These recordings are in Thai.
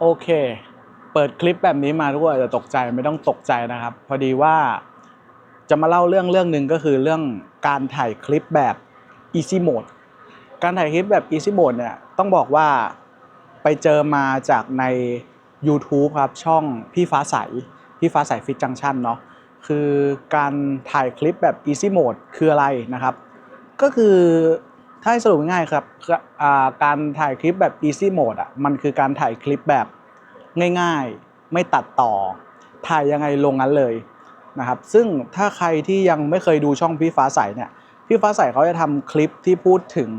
โอเค เปิดคลิปแบบนี้มาทุกคนอาจจะตกใจไม่ต้องตกใจนะครับ พอดีว่าจะมาเล่าเรื่องเรื่องหนึ่งก็คือเรื่องการถ่ายคลิปแบบ easy mode การถ่ายคลิปแบบ easy mode เนี่ยต้องบอกว่าไปเจอมาจากใน YouTube ครับช่องพี่ฟ้าใสพี่ฟ้าใสฟิตจังชันเนาะคือการถ่ายคลิปแบบ easy mode คืออะไรนะครับ ก็คือ ถ้าให้สรุปง่ายครับการถ่ายคลิปแบบ easy mode อะมันคือการถ่ายคลิปแบบง่ายๆ ไม่ตัดต่อ ถ่ายยังไงลงนั้นเลยนะครับซึ่งถ้าใครที่ยังไม่เคยดูช่องพี่ฟ้าใสเนี่ยพี่ฟ้าใสเขาจะทำคลิปที่พูดถึง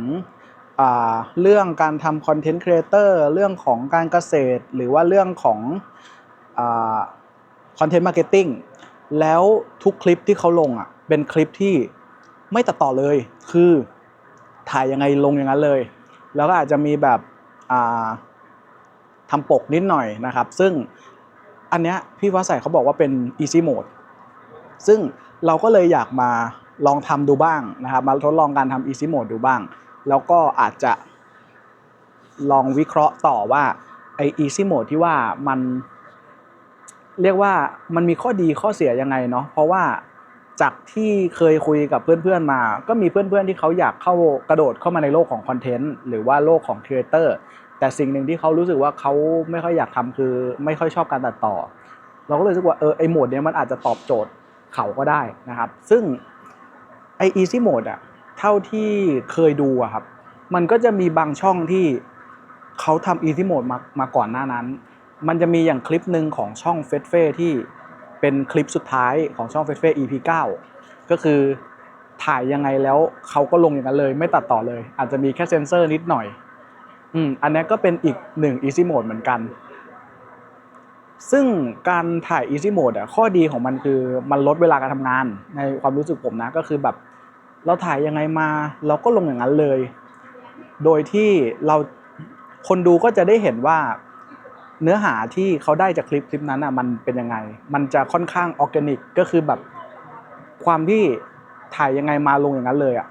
เรื่องการทำคอนเทนต์ครีเอเตอร์เรื่องของการเกษตร หรือว่าเรื่องของคอนเทนต์มาร์เก็ตติ้งแล้วทุกคลิปที่เขาลงอะเป็นคลิปที่ไม่ตัดต่อเลยคือ ถ่ายยังไงลงอย่างนั้นเลย แล้วก็อาจจะมีแบบอ่าทำปกนิดหน่อยนะครับ ซึ่งอันเนี้ยพี่ฟ้าใสเขาบอกว่าเป็น easy mode ซึ่งเราก็เลยอยากมาลองทำดูบ้างนะครับ มาทดลองการทำ easy mode ดูบ้าง แล้วก็อาจจะลองวิเคราะห์ต่อว่าไอ easy mode ที่ว่ามันเรียกว่ามันมีข้อดีข้อเสียยังไงเนาะเพราะว่า จากที่เคยคุยกับเพื่อนๆมา ก็มีเพื่อนๆที่เขาอยากเข้ากระโดดเข้ามาในโลกของคอนเทนต์หรือว่าโลกของครีเอเตอร์แต่สิ่งหนึ่งที่เขารู้สึกว่าเขาไม่ค่อยอยากทำคือ ไม่ค่อยชอบการตัดต่อ เราก็เลยรู้สึกว่าเออไอโหมดเนี้ยมันอาจจะตอบโจทย์เขาก็ได้นะครับ ซึ่งไอ easy mode อะเท่าที่เคยดูอะครับ มันก็จะมีบางช่องที่เขาทำ easy mode มามาก่อนหน้านั้น มันจะมีอย่างคลิปหนึ่งของช่องเฟสเฟ่ที่ เป็นคลิปสุดท้ายของช่องเฟสเฟ่ EP 9 ก็คือถ่ายยังไงแล้วเขาก็ลงอย่างนั้นเลย ไม่ตัดต่อเลย อาจจะมีแค่เซนเซอร์นิดหน่อย อืมอันนี้ก็เป็นอีกหนึ่ง easy mode เหมือนกัน ซึ่งการถ่าย easy mode อะข้อดีของมันคือมันลดเวลาการทำงาน ในความรู้สึกผมนะก็คือแบบเราถ่ายยังไงมา เราก็ลงอย่างนั้นเลย โดยที่เราคนดูก็จะได้เห็นว่า เนื้อหาที่เขาได้จากคลิปคลิปนั้นอะมันเป็นยังไง มันจะค่อนข้างออร์แกนิกก็คือแบบความที่ถ่ายยังไงมาลงอย่างนั้นเลยอะ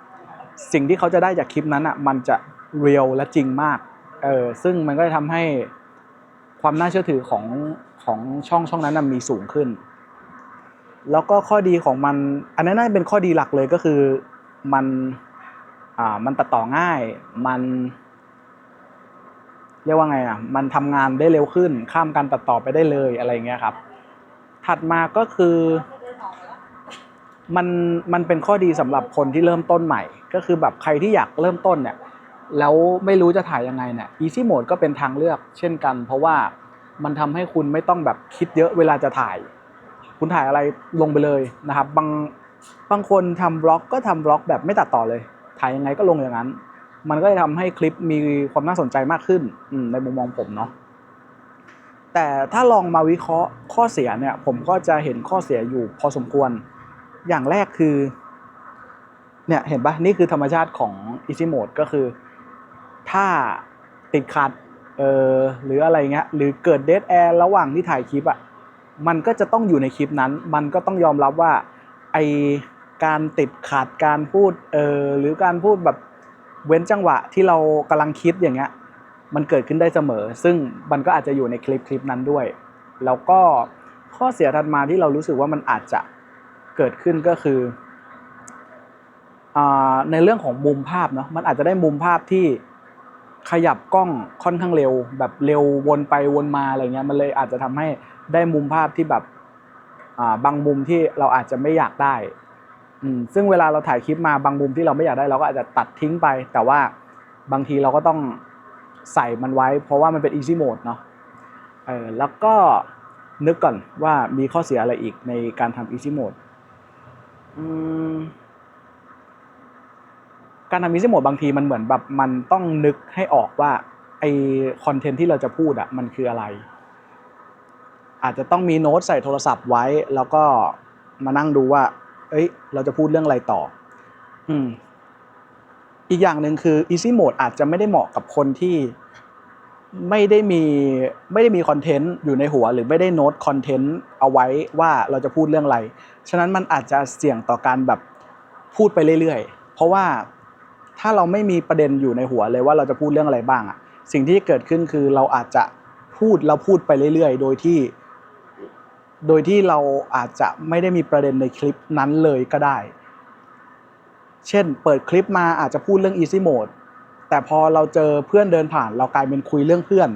สิ่งที่เขาจะได้จากคลิปนั้นอะมันจะเรียลและจริงมากเออซึ่งมันก็จะทำให้ความน่าเชื่อถือของของช่องช่องนั้นนะมีสูงขึ้น แล้วก็ข้อดีของมัน อันนั้นน่าจะเป็นข้อดีหลักเลยก็คือมันอ่ามันตัดต่อง่ายมัน เรียกว่าไงอะมันทำงานได้เร็วขึ้น ข้ามการตัดต่อไปได้เลยอะไรเงี้ยครับ ถัดมาก็คือมันมันเป็นข้อดีสำหรับคนที่เริ่มต้นใหม่ ก็คือแบบใครที่อยากเริ่มต้นเนี่ยแล้วไม่รู้จะถ่ายยังไงเนี่ย easy mode ก็เป็นทางเลือกเช่นกัน เพราะว่ามันทำให้คุณไม่ต้องแบบคิดเยอะเวลาจะถ่าย คุณถ่ายอะไรลงไปเลยนะครับ บางบางคนทำบล็อกก็ทำบล็อกแบบไม่ตัดต่อเลย ถ่ายยังไงก็ลงอย่างนั้น มันก็จะทำให้คลิปมีความน่าสนใจมากขึ้นในมุมมองผมเนาะแต่ถ้าลองมาวิเคราะห์ข้อเสียเนี่ย ผมก็จะเห็นข้อเสียอยู่พอสมควรอย่างแรกคือเนี่ยเห็นปะนี่คือธรรมชาติของ easy mode ก็คือ ถ้าติดขัดเออหรืออะไรเงี้ยหรือเกิดเด a แอร์ระหว่างที่ถ่ายคลิปอะ่ะมันก็จะต้องอยู่ในคลิปนั้น มันก็ต้องยอมรับว่าไอการติดขัดการพูดเออหรือการพูดแบบ เว้นจังหวะที่เรากำลังคิดอย่างเงี้ยมันเกิดขึ้นได้เสมอ ซึ่งมันก็อาจจะอยู่ในคลิปคลิปนั้นด้วย แล้วก็ข้อเสียถัดมาที่เรารู้สึกว่ามันอาจจะเกิดขึ้นก็คืออในเรื่องของมุมภาพเนาะมันอาจจะได้มุมภาพที่ขยับกล้องค่อนข้างเร็ว แบบเร็ววนไปวนมาอะไรเงี้ยมันเลยอาจจะทำให้ได้มุมภาพที่แบบบางมุมที่เราอาจจะไม่อยากได้ ซึ่งเวลาเราถ่ายคลิปมาบางมุมที่เราไม่อยากได้เราก็อาจจะตัดทิ้งไป แต่ว่าบางทีเราก็ต้องใส่มันไว้ เพราะว่ามันเป็น easy mode เนาะเออแล้วก็นึกก่อนว่ามีข้อเสียอะไรอีกในการทำ easy mode การทำ easy mode บางทีมันเหมือนแบบมันต้องนึกให้ออกว่าไอคอนเทนต์ที่เราจะพูดอะมันคืออะไร อาจจะต้องมีโน้ตใส่โทรศัพท์ไว้ แล้วก็มานั่งดูว่า เอ้ย เราจะพูดเรื่องอะไรต่อ อืม อีกอย่างหนึ่งคือ easy mode อาจจะไม่ได้เหมาะกับคนที่ไม่ได้มีไม่ได้มีคอนเทนต์อยู่ในหัว หรือไม่ได้โน้ตคอนเทนต์เอาไว้ว่าเราจะพูดเรื่องอะไร ฉะนั้นมันอาจจะเสี่ยงต่อการแบบพูดไปเรื่อยๆ เพราะว่าถ้าเราไม่มีประเด็นอยู่ในหัวเลยว่าเราจะพูดเรื่องอะไรบ้างอะสิ่งที่เกิดขึ้นคือเราอาจจะพพูดแล้วพูดไปเรื่อยๆ โดยที่ โดยที่เราอาจจะไม่ได้มีประเด็นในคลิปนั้นเลยก็ได้ เช่น เปิดคลิปมาอาจจะพูดเรื่อง easy mode แต่พอเราเจอเพื่อนเดินผ่าน เรากลายเป็นคุยเรื่องเพื่อน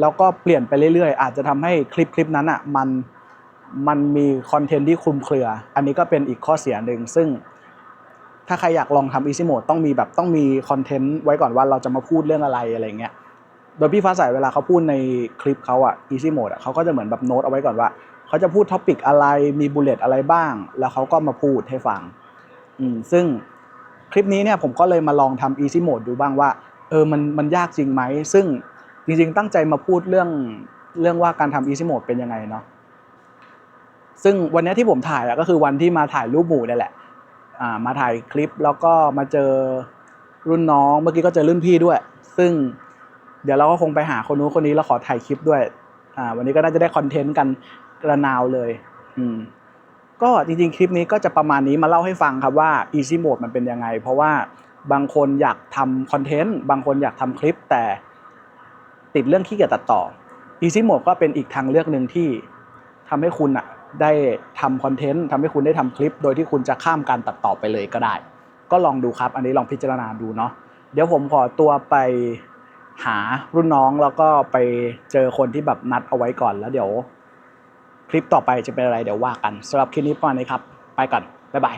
แล้วก็เปลี่ยนไปเรื่อยๆ อาจจะทำให้คลิปคลิปนั้นอะมันมันมีคอนเทนต์ที่คลุมเครือ อันนี้ก็เป็นอีกข้อเสียหนึ่ง ซึ่งถ้าใครอยากลองทำ easy mode ต้องมีแบบต้องมีคอนเทนต์ไว้ก่อนว่าเราจะมาพูดเรื่องอะไรอะไรเงี้ย โดยพี่ฟ้าใสเวลาเขาพูดในคลิปเขาอะ easy mode อะเขาก็จะเหมือนแบบโน้ตเอาไว้ก่อนว่า เขาจะพูดท็อปิกอะไรมีบูเลตอะไรบ้าง แล้วเขาก็มาพูดให้ฟังอืมซึ่งคลิปนี้เนี่ยผมก็เลยมาลองทำ easy mode ดูบ้างว่าเออมันมันยากจริงไหม ซึ่งจริงๆตั้งใจมาพูดเรื่องเรื่องว่าการทำ easy mode เป็นยังไงเนาะซึ่งวันนี้ที่ผมถ่ายอะก็คือวันที่มาถ่ายรูปหมู่นี่แหละอ่ามาถ่ายคลิปแล้วก็มาเจอรุ่นน้องเมื่อกี้ก็เจอรุ่นพี่ด้วย ซึ่งเดี๋ยวเราก็คงไปหาคนนู้นคนนี้แล้วขอถ่ายคลิปด้วย อ่าวันนี้ก็น่าจะได้คอนเทนต์กันกระนาวเลย อืมก็จริงๆ คลิปนี้ก็จะประมาณนี้มาเล่าให้ฟังครับว่า easy mode มันเป็นยังไง เพราะว่าบางคนอยากทำคอนเทนต์บางคนอยากทำคลิปแต่ติดเรื่องขี้เกียจตัดต่อ easy mode ก็เป็นอีกทางเลือกหนึ่งที่ทำให้คุณอะได้ทำคอนเทนต์ทำให้คุณได้ทำคลิป โดยที่คุณจะข้ามการตัดต่อไปเลยก็ได้ ก็ลองดูครับ อันนี้ลองพิจารณาดูเนาะเดี๋ยวผมขอตัวไป หารุ่นน้องแล้วก็ไปเจอคนที่แบบนัดเอาไว้ก่อนแล้วเดี๋ยว คลิปต่อไปจะเป็นอะไรเดี๋ยวว่ากันสำหรับคลิปนี้ประมาณนี้ครับ ไปก่อน บ๊ายบาย